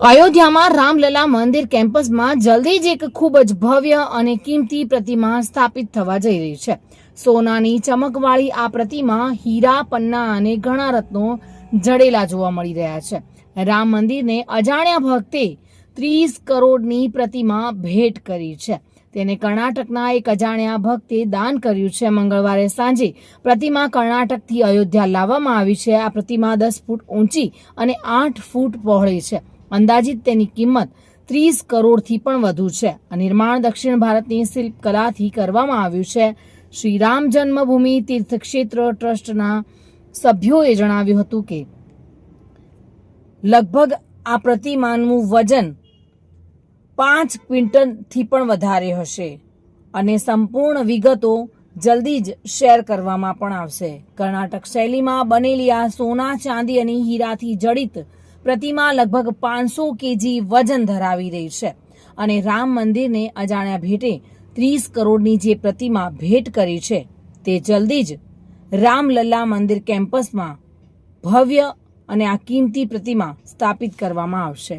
અયોધ્યામાં રામલલા મંદિર કેમ્પસમાં જલ્દી જ એક ખૂબ જ ભવ્ય અને કિંમતી પ્રતિમા સ્થાપિત થવા જઈ રહી છે. સોનાની ચમકવાળી આ પ્રતિમા હીરા, પન્ના અને ઘણા રત્નો જડેલા જોવા મળી રહ્યા છે. રામ મંદિરને અજાણ્યા ભક્તે ત્રીસ કરોડની પ્રતિમા ભેટ કરી છે. તેને કર્ણાટકના એક અજાણ્યા ભક્તે દાન કર્યું છે. મંગળવારે સાંજે પ્રતિમા કર્ણાટકથી અયોધ્યા લાવવામાં આવી છે. આ પ્રતિમા દસ ફૂટ ઊંચી અને આઠ ફૂટ પહોળી છે. અંદાજિત તેની કિંમત ત્રીસ કરોડથી પણ વધુ છે. આ નિર્માણ દક્ષિણ ભારતની શિલ્પકલાથી કરવામાં આવ્યું છે. શ્રી રામ જન્મભૂમિ તીર્થક્ષેત્ર ટ્રસ્ટના સભ્યોએ જણાવ્યું હતું કે, લગભગ આ પ્રતિમાનું વજન પાંચ ક્વિન્ટલથી પણ વધારે હશે અને સંપૂર્ણ વિગતો જલ્દી જ શેર કરવામાં પણ આવશે. કર્ણાટક શૈલીમાં બનેલી આ સોના ચાંદી અને હીરાથી જડિત પ્રતિમા લગભગ પાંચસો કેજી વજન ધરાવી રહી છે. અને રામ મંદિરને અજાણ્યા ભેટે ત્રીસ કરોડની જે પ્રતિમા ભેટ કરી છે, તે જલ્દી જ રામલલ્લા મંદિર કેમ્પસમાં ભવ્ય અને આ કિંમતી પ્રતિમા સ્થાપિત કરવામાં આવશે.